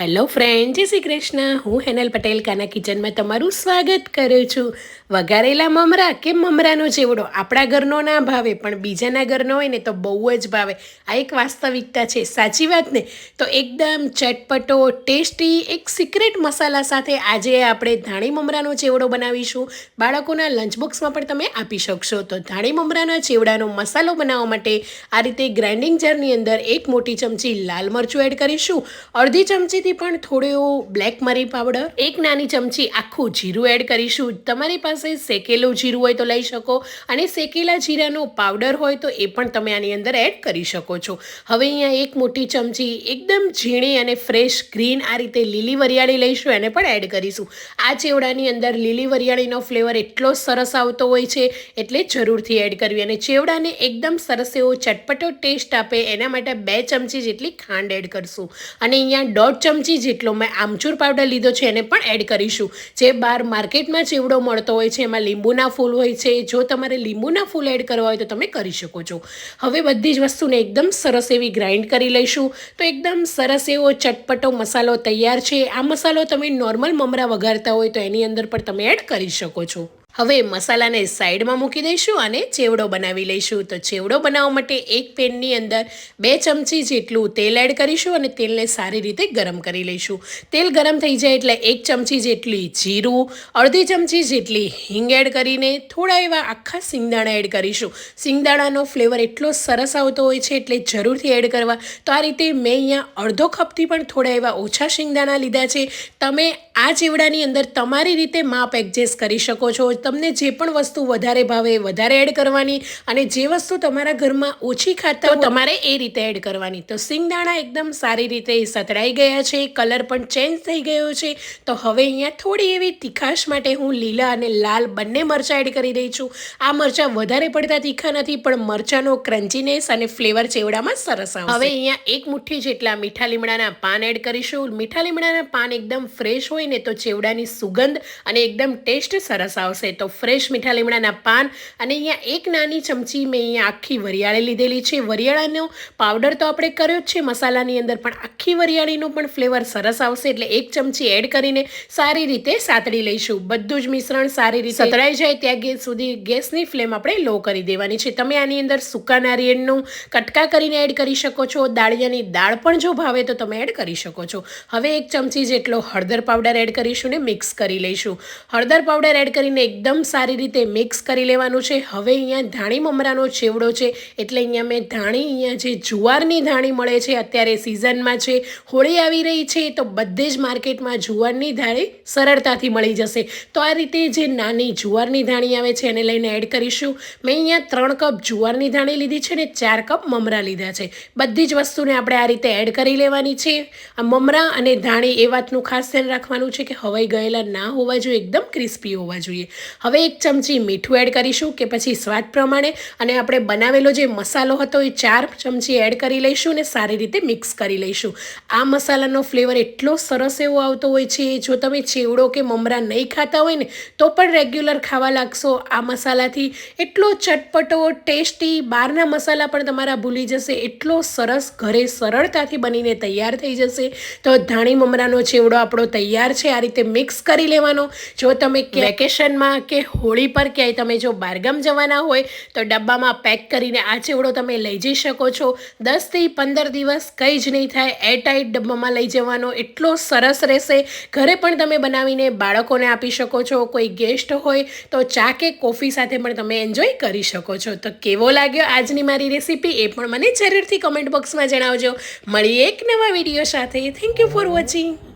Hello friend જય શ્રી કૃષ્ણ. હું હેનલ પટેલ, કાના કિચનમાં તમારું સ્વાગત કરું છું. વઘારેલા મમરા કે મમરાનો ચેવડો આપણા ઘરનો ના ભાવે, પણ બીજાના ઘરનો હોય ને તો બહુ જ ભાવે. આ એક વાસ્તવિકતા છે. સાચી વાત ને? તો એકદમ ચટપટો, ટેસ્ટી, એક સિક્રેટ મસાલા સાથે આજે આપણે ધાણી મમરાનો ચેવડો બનાવીશું. બાળકોના લંચ બોક્સમાં પણ તમે આપી શકશો. તો ધાણી મમરાના ચેવડાનો મસાલો બનાવવા માટે આ રીતે ગ્રાઇન્ડિંગ જારની અંદર એક મોટી ચમચી લાલ મરચું એડ કરીશું. અડધી ચમચીથી પણ થોડો બ્લેક મરી પાવડર એક નાની ચમચી આખું જીરું એડ કરીશું. તમારી પાસે શેકેલું જીરું હોય તો લઈ શકો અને શેકેલા જીરાનો પાવડર હોય તો એ પણ તમે આની અંદર એડ કરી શકો છો. હવે અહીંયા એક મોટી ચમચી એકદમ ઝીણી અને ફ્રેશ ગ્રીન આ રીતે લીલી વરિયાળી લઈશું, એને પણ એડ કરીશું. આ ચેવડાની અંદર લીલી વરિયાળીનો ફ્લેવર એટલો સરસ આવતો હોય છે, એટલે જરૂરથી એડ કરવી. અને ચેવડાને એકદમ સરસ એવો ચટપટો ટેસ્ટ આપે, એના માટે બે ચમચી જેટલી ખાંડ એડ કરશું. અને અહીંયા દોઢ ચમચી જેટલો મેં આમચૂર પાવડર લીધો છે એને પણ એડ કરીશું. જે બહાર માર્કેટમાં ચેવડો મળતો હોય છે, એમાં લીંબુના ફૂલ હોય છે, જો તમારે લીંબુના ફૂલ એડ કરવા હોય તો તમે કરી શકો છો. હવે બધી જ વસ્તુને એકદમ સરસ એવી ગ્રાઇન્ડ કરી લઈશું. તો એકદમ સરસ એવો ચટપટો મસાલો તૈયાર છે. આ મસાલો તમે નોર્મલ મમરા વઘારતા હોય તો એની અંદર પણ તમે એડ કરી શકો છો. હવે મસાલાને સાઈડમાં મૂકી દઈશું અને ચેવડો બનાવી લઈશું. તો ચેવડો બનાવવા માટે એક પેનની અંદર બે ચમચી જેટલું તેલ એડ કરીશું અને તેલને સારી રીતે ગરમ કરી લઈશું. તેલ ગરમ થઈ જાય એટલે એક ચમચી જેટલી જીરું, અડધી ચમચી જેટલી હિંગ એડ કરીને થોડા એવા આખા સિંગદાણા એડ કરીશું. સિંગદાણાનો ફ્લેવર એટલો સરસ આવતો હોય છે એટલે જરૂરથી એડ કરવા. તો આ રીતે મેં અહીંયા અડધો કપથી પણ થોડા એવા ઓછા સિંગદાણા લીધા છે. તમે આ ચેવડાની અંદર તમારી રીતે માપ એડજસ્ટ કરી શકો છો. તમને જે પણ વસ્તુ વધારે ભાવે વધારે એડ કરવાની અને જે વસ્તુ તમારા ઘરમાં ઓછી ખાતા તમારે એ રીતે એડ કરવાની. તો સિંગદાણા એકદમ સારી રીતે સતરાઈ ગયા છે કલર પણ ચેન્જ થઈ ગયો છે. તો હવે અહીંયા થોડી એવી તીખાશ માટે હું લીલા અને લાલ બંને મરચાં એડ કરી રહી છું. આ મરચાં વધારે પડતા તીખા નથી પણ મરચાંનો ક્રન્ચીનેસ અને ફ્લેવર ચેવડામાં સરસ આવે હવે અહીંયા એક મુઠ્ઠી જેટલા મીઠા લીમડાના પાન એડ કરીશું. મીઠા લીમડાના પાન એકદમ ફ્રેશ હોય ને તો ચેવડાની સુગંધ અને એકદમ ટેસ્ટ સરસ આવશે. તો ફ્રેશ મીઠા લીમડાના પાન અને અહીંયા એક નાની ચમચી મેં અહીંયા આખી વરિયાળી લીધેલી છે. વરિયાળાનો પાવડર તો આપણે કર્યો જ છે. મસાલાની અંદર પણ આખી વરિયાળીનો પણ ફ્લેવર સરસ આવશે. એટલે એક ચમચી એડ કરીને સારી રીતે સાતડી લઈશું. બધું જ મિશ્રણ સારી રીતે સતળાઈ જાય ત્યાં ગેસ સુધી ગેસની ફ્લેમ આપણે લો કરી દેવાની છે. તમે આની અંદર સૂકા નારિયેળનું કટકા કરીને એડ કરી શકો છો. દાળિયાની દાળ પણ જો ભાવે તો તમે એડ કરી શકો છો. હવે એક ચમચી જેટલો હળદર પાવડર એડ કરીશું ને મિક્સ કરી લઈશું. હળદર પાવડર એડ કરીને એકદમ સારી રીતે મિક્સ કરી લેવાનું છે. હવે અહીંયા ધાણી મમરાનો ચેવડો છે. એટલે અહીંયા મેં ધાણી, અહીંયા જે જુવારની ધાણી મળે છે, અત્યારે સિઝનમાં છે, હોળી આવી રહી છે, તો બધે જ માર્કેટમાં જુવારની ધાણી સરળતાથી મળી જશે. તો આ રીતે જે નાની જુવારની ધાણી આવે છે, એને લઈને એડ કરીશું. મેં અહીંયા ત્રણ કપ જુવારની ધાણી લીધી છે ને ચાર કપ મમરા લીધા છે. બધી જ વસ્તુને આપણે આ રીતે એડ કરી લેવાની છે. આ મમરા અને ધાણી એ વાતનું ખાસ ધ્યાન રાખવાનું છે કે હવાઈ ગયેલા ના હોવા જોઈએ, એકદમ ક્રિસ્પી હોવા જોઈએ. હવે એક ચમચી મીઠું એડ કરીશું કે પછી સ્વાદ પ્રમાણે અને આપણે બનાવેલો જે મસાલો હતો એ ચાર ચમચી એડ કરી લઈશું અને સારી રીતે મિક્સ કરી લઈશું. આ મસાલાનો ફ્લેવર એટલો સરસ એવો આવતો હોય છે, જો તમે ચેવડો કે મમરા નહીં ખાતા હોય ને, તો પણ રેગ્યુલર ખાવા લાગશો. આ મસાલાથી એટલો ચટપટો ટેસ્ટી બહારના મસાલા પણ તમારા ભૂલી જશે. એટલો સરસ ઘરે સરળતાથી બનીને તૈયાર થઈ જશે. તો ધાણી મમરાનો ચેવડો આપણો તૈયાર છે આ રીતે મિક્સ કરી લેવાનો. જો તમે વેકેશનમાં કે હોળી પર ક્યાંય તમે જો બહારગામ જવાના હોય તો ડબ્બામાં પેક કરીને આ ચેવડો તમે લઈ જઈ શકો છો. દસથી પંદર દિવસ કંઈ જ નહીં થાય એરટાઈટ ડબ્બામાં લઈ જવાનો. એટલો સરસ રહેશે. ઘરે પણ તમે બનાવીને બાળકોને આપી શકો છો. કોઈ ગેસ્ટ હોય તો ચા કે કોફી સાથે પણ તમે એન્જોય કરી શકો છો. તો કેવો લાગ્યો આજની મારી રેસીપી એ પણ મને જરૂરથી કમેન્ટ બોક્સમાં જણાવજો. મળીએ એક નવા વીડિયો સાથે. Thank you for watching